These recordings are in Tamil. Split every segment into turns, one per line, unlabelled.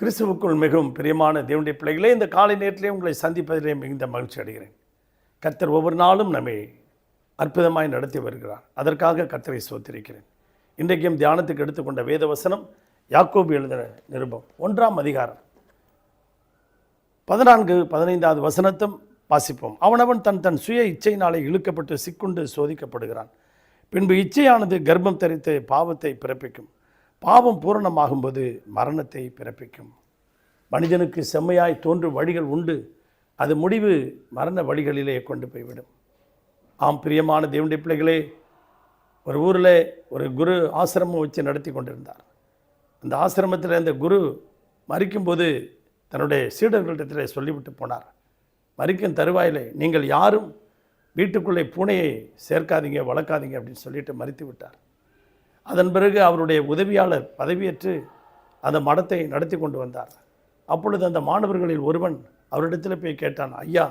கிறிஸ்துவுக்குள் மிகவும் பிரியமான தேவனுடைய பிள்ளைகளே இந்த காலை நேரத்திலே உங்களை சந்திப்பதிலே மிகுந்த மகிழ்ச்சி அடைகிறேன் கத்தர் ஒவ்வொரு நாளும் நம்மை அற்புதமாய் நடத்தி வருகிறார் அதற்காக கத்தரை சோத்திருக்கிறேன் இன்றைக்கும் தியானத்துக்கு எடுத்துக்கொண்ட வேத வசனம் யாக்கோபு எழுதின நிருபம் ஒன்றாம் அதிகாரம் பதினான்கு பதினைந்தாவது வசனத்தும் வாசிப்போம் அவனவன் தன் தன் சுய இச்சையினாலே இழுக்கப்பட்டு சிக்குண்டு சோதிக்கப்படுகிறான் பின்பு இச்சையானது கர்ப்பம் தரித்து பாவத்தை பிறப்பிக்கும் பாவம் பூரணமாகும்போது மரணத்தை பிறப்பிக்கும் மனிதனுக்கு செம்மையாய் தோன்றும் வழிகள் உண்டு அது முடிவு மரண வழிகளிலே கொண்டு போய்விடும் ஆம் பிரியமான தேவண்டி பிள்ளைகளே ஒரு ஊரில் ஒரு குரு ஆசிரமம் வச்சு நடத்தி கொண்டிருந்தார் அந்த ஆசிரமத்தில் அந்த குரு மறிக்கும்போது தன்னுடைய சீடர்களிடத்தில் சொல்லிவிட்டு போனார் மறிக்கும் தருவாயிலே நீங்கள் யாரும் வீட்டுக்குள்ளே பூனையை சேர்க்காதீங்க வளர்க்காதீங்க அப்படின்னு சொல்லிட்டு மறித்து விட்டார் அதன் பிறகு அவருடைய உதவியாளர் பதவியேற்று அந்த மடத்தை நடத்தி கொண்டு வந்தார் அப்பொழுது அந்த மாணவர்களில் ஒருவன் அவரிடத்தில் போய் கேட்டான் ஐயா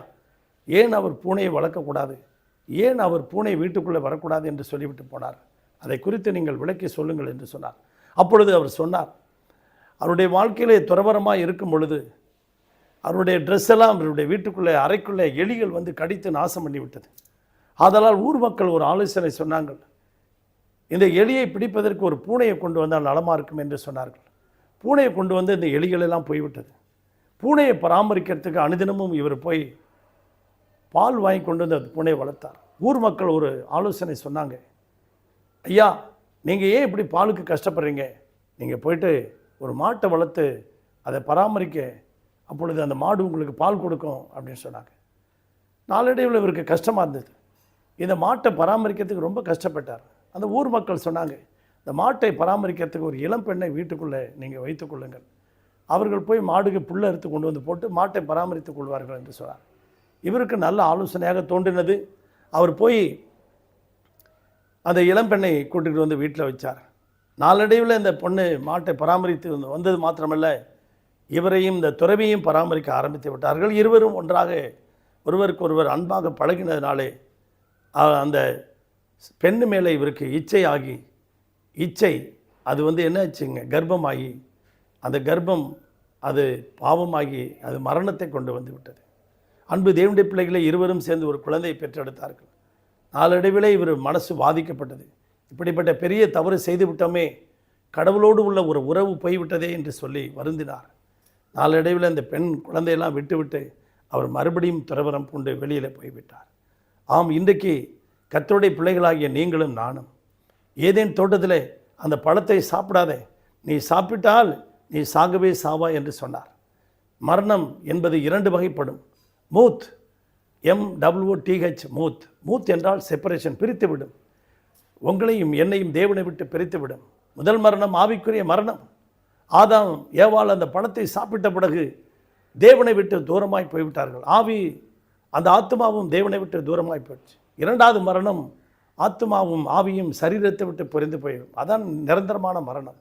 ஏன் அவர் பூனையை வளர்க்கக்கூடாது ஏன் அவர் பூனை வீட்டுக்குள்ளே வரக்கூடாது என்று சொல்லிவிட்டு போனார் அதை குறித்து நீங்கள் விளக்கி சொல்லுங்கள் என்று சொன்னார் அப்பொழுது அவர் சொன்னார் அவருடைய வாழ்க்கையிலே துறவரமாக இருக்கும் பொழுது அவருடைய ட்ரெஸ் எல்லாம் அவருடைய வீட்டுக்குள்ளே அறைக்குள்ளே எலிகள் வந்து கடித்து நாசம் பண்ணிவிட்டது அதனால் ஊர் மக்கள் ஒரு ஆலோசனை சொன்னாங்கள் இந்த எலியை பிடிப்பதற்கு ஒரு பூனையை கொண்டு வந்தால் நலமாக இருக்கும் என்று சொன்னார்கள் பூனையை கொண்டு வந்து இந்த எலிகளெல்லாம் போய்விட்டது பூனையை பராமரிக்கிறதுக்கு அனுதினமும் இவர் போய் பால் வாங்கி கொண்டு வந்து அந்த பூனையை வளர்த்தார் ஊர் மக்கள் ஒரு ஆலோசனை சொன்னாங்க ஐயா நீங்கள் ஏன் இப்படி பாலுக்கு கஷ்டப்படுறீங்க நீங்கள் போயிட்டு ஒரு மாட்டை வளர்த்து அதை பராமரிக்க அப்பொழுது அந்த மாடு உங்களுக்கு பால் கொடுக்கும் அப்படின்னு சொன்னாங்க நாளடைவில் இவருக்கு கஷ்டமாக இருந்தது இந்த மாட்டை பராமரிக்கிறதுக்கு ரொம்ப கஷ்டப்பட்டார் அந்த ஊர் மக்கள் சொன்னாங்க இந்த மாட்டை பராமரிக்கிறதுக்கு ஒரு இளம் பெண்ணை வீட்டுக்குள்ளே நீங்கள் வைத்துக்கொள்ளுங்கள் அவர்கள் போய் மாடுக்கு புல்லை அறுத்து கொண்டு வந்து போட்டு மாட்டை பராமரித்துக் கொள்வார்கள் என்று சொன்னார் இவருக்கு நல்ல ஆலோசனையாக தோன்றினது அவர் போய் அந்த இளம்பெண்ணை கூட்டிகிட்டு வந்து வீட்டில் வச்சார் நாளடைவில் இந்த பொண்ணு மாட்டை பராமரித்து வந்தது மாத்திரமல்ல இவரையும் இந்த துறவியையும் பராமரிக்க ஆரம்பித்து விட்டார்கள் இருவரும் ஒன்றாக ஒருவருக்கு ஒருவர் அன்பாக பழகினதுனாலே அந்த பெண் மேலே இவருக்கு இச்சை ஆகி இச்சை அது வந்து என்ன ஆச்சுங்க கர்ப்பமாகி அந்த கர்ப்பம் அது பாவமாகி அது மரணத்தை கொண்டு வந்து விட்டது அன்பு தேவண்டி பிள்ளைகளை இருவரும் சேர்ந்து ஒரு குழந்தையை பெற்றெடுத்தார்கள் நாளடைவில் இவர் மனசு பாதிக்கப்பட்டது இப்படிப்பட்ட பெரிய தவறு செய்து விட்டோமே கடவுளோடு உள்ள ஒரு உறவு போய்விட்டதே என்று சொல்லி வருந்தினார் நாளடைவில் அந்த பெண் குழந்தையெல்லாம் விட்டுவிட்டு அவர் மறுபடியும் துறவரம் பூண்டு வெளியில் போய்விட்டார் ஆம் இன்றைக்கு கத்தருடைய பிள்ளைகளாகிய நீங்களும் நானும் ஏதேன் தோட்டத்தில் அந்த பழத்தை சாப்பிடாதே நீ சாப்பிட்டால் நீ சாகவே சாவா என்று சொன்னார் மரணம் என்பது இரண்டு வகைப்படும் மூத் எம் டபுள்யூ டிஹெச் மூத் மூத் என்றால் செப்பரேஷன் பிரித்துவிடும் உங்களையும் என்னையும் தேவனை விட்டு பிரித்துவிடும் முதல் மரணம் ஆவிக்குரிய மரணம் ஆதாம் ஏவாள் அந்த பழத்தை சாப்பிட்ட பிறகு தேவனை விட்டு தூரமாய் போய்விட்டார்கள் ஆவி அந்த ஆத்மாவும் தேவனை விட்டு தூரமாய் போயிடுச்சு இரண்டாவது மரணம் ஆத்மாவும் ஆவியும் சரீரத்தை விட்டு பொறிந்து போயிடும் அதான் நிரந்தரமான மரணம்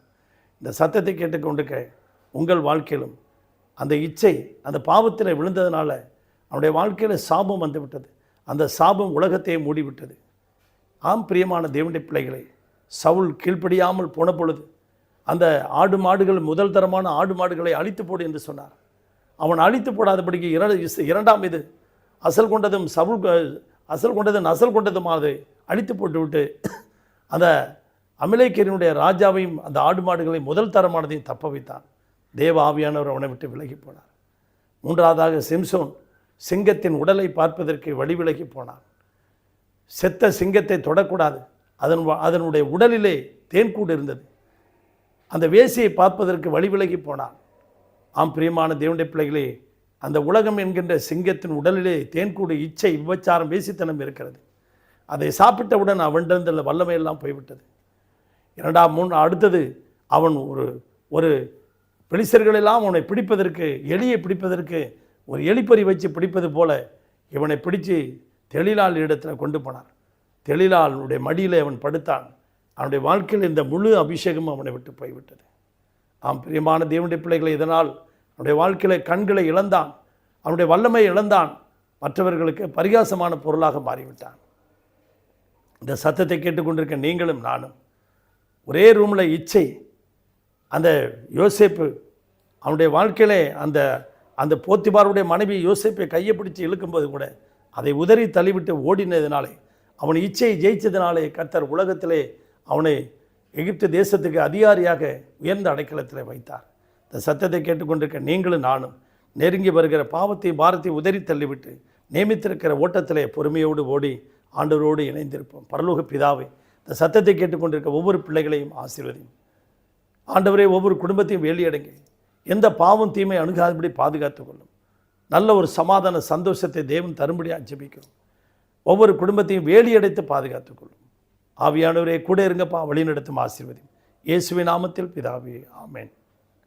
இந்த சத்தத்தை கேட்டுக்கொண்டுக்க உங்கள் வாழ்க்கையிலும் அந்த இச்சை அந்த பாவத்தில் விழுந்ததுனால அவனுடைய வாழ்க்கையில் சாபம் வந்துவிட்டது அந்த சாபம் உலகத்தையே மூடிவிட்டது ஆம் பிரியமான தேவனுடைய பிள்ளைகளை சவுல் கீழ்ப்படியாமல் போன பொழுது அந்த ஆடு மாடுகள் முதல் தரமான ஆடு மாடுகளை அழித்து போடு என்று சொன்னார் அவன் அழித்து போடாதபடிக்கு இரண்டு இரண்டாம் இது அசல் கொண்டதும் சவுல் அசல் கொண்டது நசல் மாதிரி அழித்து போட்டுவிட்டு அந்த அமிலைக்கேரியனுடைய ராஜாவையும் அந்த ஆடு மாடுகளை முதல் தரமானதையும் தப்ப வைத்தான் தேவ ஆவியானவர் அவனை விட்டு விலகி போனார் மூன்றாவதாக சிம்சோன் சிங்கத்தின் உடலை பார்ப்பதற்கு வழிவிலகி போனான் செத்த சிங்கத்தை தொடக்கூடாது அதன் அதனுடைய உடலிலே தேன்கூடு இருந்தது அந்த வேசியை பார்ப்பதற்கு வழிவிலகி போனான் ஆம் பிரியமான தேவனுடைய பிள்ளைகளே அந்த உலகம் என்கின்ற சிங்கத்தின் உடலிலே தேன்கூடு இச்சை விபச்சாரம் வேசித்தனம் இருக்கிறது அதை சாப்பிட்டவுடன் அவன்றிருந்த வல்லமையெல்லாம் போய்விட்டது இரண்டாம் மூன்று அடுத்தது அவன் ஒரு ஒரு பிளிசர்களெல்லாம் அவனை பிடிப்பதற்கு எலியை பிடிப்பதற்கு ஒரு எலிப்பறி வச்சு பிடிப்பது போல இவனை பிடிச்சு தெளிலால் இடத்துல கொண்டு போனார் தெளிலாளுடைய மடியில் அவன் படுத்தான் அவனுடைய வாழ்க்கையில் இந்த முழு அபிஷேகம் அவனை விட்டு போய்விட்டது ஆம் பிரியமான தேவனுடைய பிள்ளைகளை இதனால் அவனுடைய வாழ்க்கையில் கண்களை இழந்தான் அவனுடைய வல்லமை இழந்தான் மற்றவர்களுக்கு பரிகாசமான பொருளாக மாறிவிட்டான் இந்த சத்தத்தை கேட்டுக்கொண்டிருக்க நீங்களும் நானும் ஒரே ரூமில் இச்சை அந்த யோசேப்பு அவனுடைய வாழ்க்கையிலே அந்த அந்த போத்திபாருடைய மனைவி யோசேப்பை கையை பிடிச்சி இழுக்கும்போது கூட அதை உதறி தள்ளிவிட்டு ஓடினதினாலே அவன் இச்சை ஜெயித்ததினாலே கத்தர் உலகத்திலே அவனை எகிப்து தேசத்துக்கு அதிகாரியாக உயர்ந்த அடைக்கலத்தில் வைத்தார் இந்த சத்தத்தை கேட்டுக்கொண்டிருக்க நீங்களும் நானும் நெருங்கி வருகிற பாவத்தை பாரத்தை உதறி தள்ளிவிட்டு நியமித்திருக்கிற ஓட்டத்திலே பொறுமையோடு ஓடி ஆண்டவரோடு இணைந்திருப்போம் பரலோக பிதாவை இந்த சத்தத்தை கேட்டுக்கொண்டிருக்க ஒவ்வொரு பிள்ளைகளையும் ஆசீர்வதியும் ஆண்டவரே ஒவ்வொரு குடும்பத்தையும் வேலியடங்கி எந்த பாவம் தீமை அணுகாதபடி பாதுகாத்து கொள்ளும் நல்ல ஒரு சமாதான சந்தோஷத்தை தேவன் தரும்படியாக ஜெபிக்கும் ஒவ்வொரு குடும்பத்தையும் வேலியடைத்து பாதுகாத்து கொள்ளும் ஆவியானவரே கூட இருங்கப்பா வழிநடத்தும் ஆசீர்வதி இயேசுவின் நாமத்தில் பிதாவே ஆமேன்